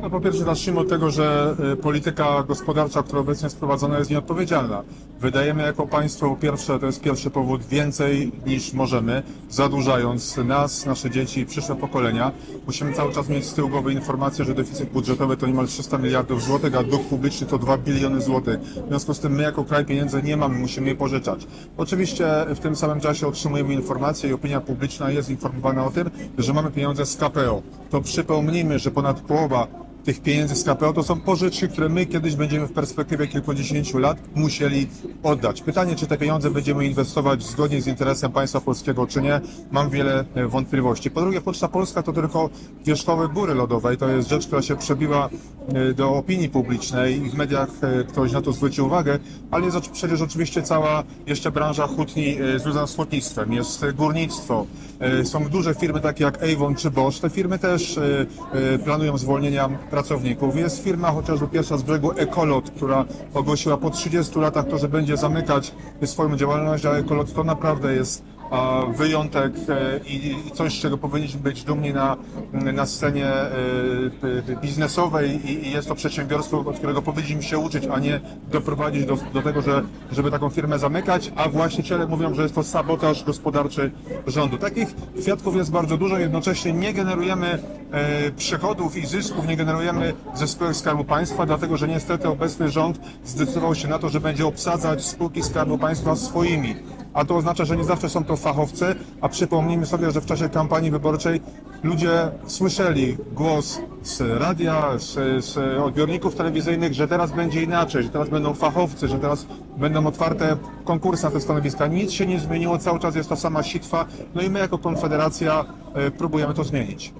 No po pierwsze zacznijmy od tego, że y, polityka gospodarcza, która obecnie jest prowadzona jest nieodpowiedzialna. Wydajemy jako państwo, pierwsze, to jest pierwszy powód, więcej niż możemy, zadłużając nas, nasze dzieci i przyszłe pokolenia. Musimy cały czas mieć z tyłu głowy informację, że deficyt budżetowy to niemal 300 miliardów złotych, a dług publiczny to 2 biliony złotych. W związku z tym my jako kraj pieniędzy nie mamy, musimy je pożyczać. Oczywiście w tym samym czasie otrzymujemy informacje i opinia publiczna jest informowana o tym, że mamy pieniądze z KPO. To przypomnijmy, że ponad połowa tych pieniędzy z KPO to są pożyczki, które my kiedyś będziemy w perspektywie kilkudziesięciu lat musieli oddać. Pytanie, czy te pieniądze będziemy inwestować zgodnie z interesem państwa polskiego, czy nie, mam wiele e, wątpliwości. Po drugie, Poczta Polska to tylko wierzchołek góry lodowej. To jest rzecz, która się przebiła e, do opinii publicznej i w mediach e, ktoś na to zwrócił uwagę, ale jest przecież oczywiście cała jeszcze branża hutni związana z hutnictwem, jest górnictwo, są duże firmy takie jak Avon czy Bosch. Te firmy też planują zwolnienia pracowników. Jest firma chociażby pierwsza z brzegu Ecolot, która ogłosiła po 30 latach to, że będzie zamykać swoją działalność, a Ecolot to naprawdę jest wyjątek e, i coś, czego powinniśmy być dumni na, na scenie e, biznesowej i, i jest to przedsiębiorstwo, od którego powinniśmy się uczyć, a nie doprowadzić do, do tego, że, żeby taką firmę zamykać, a właściciele mówią, że jest to sabotaż gospodarczy rządu. Takich kwiatków jest bardzo dużo, jednocześnie nie generujemy e, przychodów i zysków, nie generujemy ze spółek Skarbu Państwa, dlatego że niestety obecny rząd zdecydował się na to, że będzie obsadzać spółki Skarbu Państwa swoimi a to oznacza, że nie zawsze są to fachowcy, a przypomnijmy sobie, że w czasie kampanii wyborczej ludzie słyszeli głos z radia, z, z odbiorników telewizyjnych, że teraz będzie inaczej, że teraz będą fachowcy, że teraz będą otwarte konkursy na te stanowiska. Nic się nie zmieniło, cały czas jest ta sama sitwa, no i my jako Konfederacja e, próbujemy to zmienić.